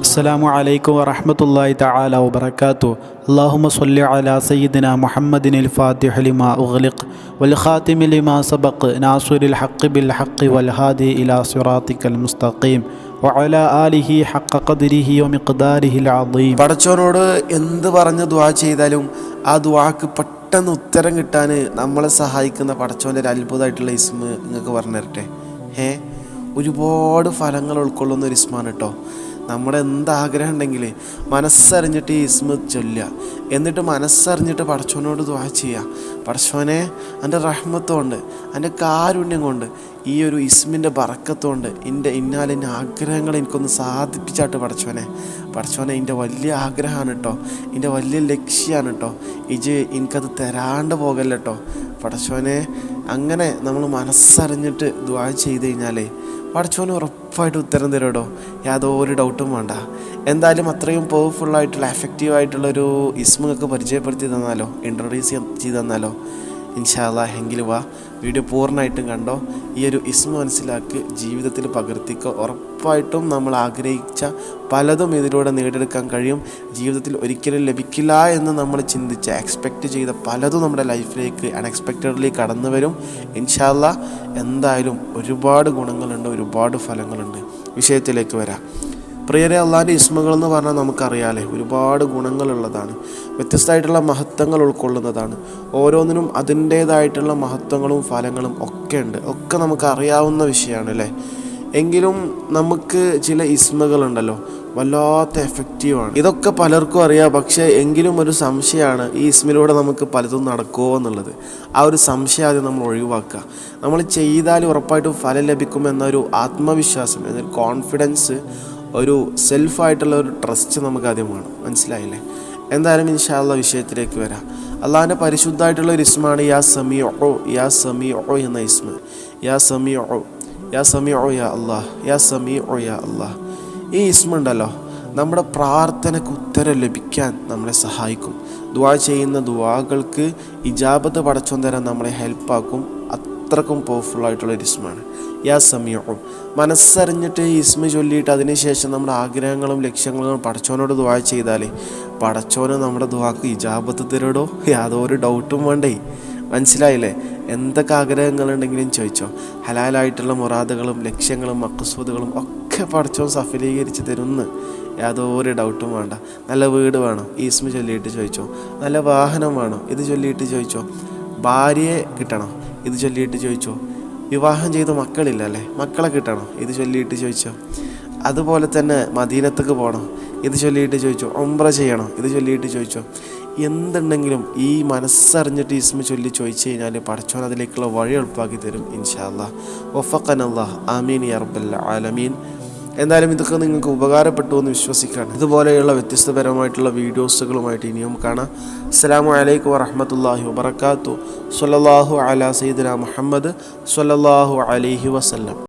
السلام عليكم ورحمة الله تعالى وبركاته اللهم صل على سيدنا محمد الفاتح لما أغلق والخاتم لما سبق ناصر الحق بالحق والهادي إلى صراطك المستقيم وعلى آله حق قدره ومقداره العظيم പടച്ചോനോട് എന്ത് പറഞ്ഞ് ദുവാ ചെയ്താലും ആ ദുവാക്ക് പെട്ടെന്ന് ഉത്തരം കിട്ടാൻ നമ്മളെ സഹായിക്കുന്ന പടച്ചോൻ്റെ ഒരു അത്ഭുതമായിട്ടുള്ള ഇസ്മ നിങ്ങൾക്ക് പറഞ്ഞു തരട്ടെ ഏ ഒരുപാട് ഫലങ്ങൾ ഉൾക്കൊള്ളുന്ന ഒരു ഇസ്മാണ് കേട്ടോ. നമ്മുടെ എന്താഗ്രഹം ഉണ്ടെങ്കിൽ മനസ്സറിഞ്ഞിട്ട് ഈ ഇസ്മ ചൊല്ലുക. എന്നിട്ട് മനസ്സറിഞ്ഞിട്ട് പടച്ചോനോട് ദ്വാ ചെയ്യുക. പടച്ചോനെ എന്റെ റഹ്മത്തുകൊണ്ട് എന്റെ കാരുണ്യം കൊണ്ട് ഈ ഒരു ഇസ്മിന്റെ ബറക്കത്തുകൊണ്ട് എന്റെ ഇന്നാലിന്റെ ആഗ്രഹങ്ങൾ എനിക്കൊന്ന് സാധിപ്പിച്ചാട്ട് പടച്ചോനെ പടച്ചോനെ എന്റെ വലിയ ആഗ്രഹമാണ് കേട്ടോ. എന്റെ വലിയ ലക്ഷ്യമാണ് കേട്ടോ. ഇജ് എനിക്കത് തരാണ്ട് പോകല്ല കേട്ടോ പടച്ചോനെ അങ്ങനെ നമ്മൾ മനസ്സറിഞ്ഞിട്ട് ദ്വാ ചെയ്ത് കഴിഞ്ഞാലേ പടച്ചോന് ഉറപ്പായിട്ട് ഉത്തരം തരും കേട്ടോ യാതൊരു ഡൗട്ടും വേണ്ട. എന്തായാലും അത്രയും പവർഫുള്ളായിട്ടുള്ള എഫക്റ്റീവ് ആയിട്ടുള്ള ഒരു ഇസ്മൊക്കെ പരിചയപ്പെടുത്തി തന്നാലോ? ഇൻട്രൊഡ്യൂസ് ചെയ്ത് തന്നാലോ? ഇൻഷാല്ല എങ്കിൽ വാ. വീഡിയോ പൂർണമായിട്ടും കണ്ടോ? ഈ ഒരു ഇസ്മ മനസ്സിലാക്കി ജീവിതത്തിൽ പകർത്തിക്കോ. ഉറപ്പായിട്ടും നമ്മൾ ആഗ്രഹിച്ച പലതും ഇതിലൂടെ നേടിയെടുക്കാൻ കഴിയും. ജീവിതത്തിൽ ഒരിക്കലും ലഭിക്കില്ല എന്ന് നമ്മൾ ചിന്തിച്ച് എക്സ്പെക്റ്റ് ചെയ്ത പലതും നമ്മുടെ ലൈഫിലേക്ക് അൺഎക്സ്പെക്റ്റഡ്ലി കടന്നു വരും. ഇൻഷാല്ല എന്തായാലും ഒരുപാട് ഗുണങ്ങളുണ്ട് ഒരുപാട് ഫലങ്ങളുണ്ട്. വിഷയത്തിലേക്ക് വരാം. പ്രിയരെ അള്ളാന്റെ ഇസ്മകൾ എന്ന് പറഞ്ഞാൽ നമുക്കറിയാലേ ഒരുപാട് ഗുണങ്ങളുള്ളതാണ്. വ്യത്യസ്തമായിട്ടുള്ള മഹത്വങ്ങൾ ഉൾക്കൊള്ളുന്നതാണ്. ഓരോന്നിനും അതിന്റേതായിട്ടുള്ള മഹത്വങ്ങളും ഫലങ്ങളും ഒക്കെ ഉണ്ട്. ഒക്കെ നമുക്ക് അറിയാവുന്ന വിഷയമാണ് അല്ലേ? എങ്കിലും നമുക്ക് ചില ഇസ്മകളുണ്ടല്ലോ വല്ലാത്ത എഫക്റ്റീവാണ് ഇതൊക്കെ പലർക്കും അറിയാം പക്ഷേ എങ്കിലും ഒരു സംശയമാണ് ഈ ഇസ്മിലൂടെ നമുക്ക് പലതും നടക്കുമോ എന്നുള്ളത്. ആ ഒരു സംശയം ആദ്യം നമ്മൾ ഒഴിവാക്കുക. നമ്മൾ ചെയ്താൽ ഉറപ്പായിട്ടും ഫലം ലഭിക്കുമെന്നൊരു ആത്മവിശ്വാസം എന്നൊരു കോൺഫിഡൻസ് ഒരു സെൽഫായിട്ടുള്ള ഒരു ട്രസ്റ്റ് നമുക്ക് ആദ്യം വേണം. മനസ്സിലായില്ലേ? എന്തായാലും ഇൻഷാല്ല വിഷയത്തിലേക്ക് വരാം. അള്ളാഹിന്റെ പരിശുദ്ധമായിട്ടുള്ള ഒരു ഇസ്മാണ് യാ സമി ഒ യാ സമി ഒ എന്ന ഇസ്മ യാ സമി ഒ യാ സമി ഒ യാ അള്ളാഹ് യാ സമി ഒ യാ അള്ളാഹ്. ഈ ഇസ്മ ഉണ്ടല്ലോ നമ്മുടെ പ്രാർത്ഥനയ്ക്ക് ഉത്തരം ലഭിക്കാൻ നമ്മളെ സഹായിക്കും. ദുവാ ചെയ്യുന്ന ദുവാകൾക്ക് ഇജാബത്ത് പടച്ചോൻ തരാൻ നമ്മളെ ഹെൽപ്പാക്കും അത്രക്കും പവർഫുൾ ആയിട്ടുള്ള ഒരു ഇസ്മാണ് യാ സമീഉ. മനസ്സറിഞ്ഞിട്ട് ഇസ്മ ചൊല്ലിയിട്ട് അതിനുശേഷം നമ്മുടെ ആഗ്രഹങ്ങളും ലക്ഷ്യങ്ങളും പടച്ചോനോട് ദുവാ ചെയ്താലേ പടച്ചോന് നമ്മുടെ ദുവാക്ക് ഇജാബത്ത് തരടോ യാതൊരു ഡൗട്ടും വേണ്ടേ. മനസ്സിലായില്ലേ? എന്തൊക്കെ ആഗ്രഹങ്ങളുണ്ടെങ്കിലും ചോദിച്ചോ. ഹലാലായിട്ടുള്ള മുറാദുകളും ലക്ഷ്യങ്ങളും മക്കസൂദുകളും ഒക്കെ പടച്ചോൻ സഫലീകരിച്ച് തരുന്ന് യാതൊരു ഡൗട്ടും വേണ്ട. നല്ല വീട് വേണോ. ഈ ഇസ്മ ചൊല്ലിയിട്ട് ചോദിച്ചോ. നല്ല വാഹനം വേണോ. ഇത് ചൊല്ലിയിട്ട് ചോദിച്ചോ. ഭാര്യയെ കിട്ടണോ. ഇത് ചൊല്ലിയിട്ട് ചോദിച്ചോ? വിവാഹം ചെയ്ത മക്കളില്ല അല്ലേ മക്കളെ കിട്ടണോ? ഇത് ചൊല്ലിയിട്ട് ചോദിച്ചോ? അതുപോലെ തന്നെ മദീനത്തേക്ക് പോകണോ ഇത് ചൊല്ലിയിട്ട് ചോദിച്ചോ? ഒമ്പ്ര ചെയ്യണോ? ഇത് ചൊല്ലിയിട്ട് ചോദിച്ചോ? എന്തുണ്ടെങ്കിലും ഈ മനസ്സറിഞ്ഞിട്ട് ഇസ്മ ചൊല്ലി ചോദിച്ചു കഴിഞ്ഞാൽ പഠിച്ചോൻ അതിലേക്കുള്ള വഴി എളുപ്പാക്കി തരും ഇൻഷാല്ലാ ഒഫക്കൻ അള്ളാഹ് ആമീൻ യർബൽ ആലമീൻ. എന്തായാലും ഇതൊക്കെ നിങ്ങൾക്ക് ഉപകാരപ്പെട്ടു എന്ന് വിശ്വസിക്കുകയാണ്. ഇതുപോലെയുള്ള വ്യത്യസ്തപരമായിട്ടുള്ള വീഡിയോസുകളുമായിട്ട് ഇനിയും കാണാം. അസ്സലാമു അലൈക്കും വറഹമത്തല്ലാഹി വബർക്കാത്തു സല്ലല്ലാഹു അല സയ്യിദിന മുഹമ്മദ് സല്ലല്ലാഹു അലഹി വസല്ലം.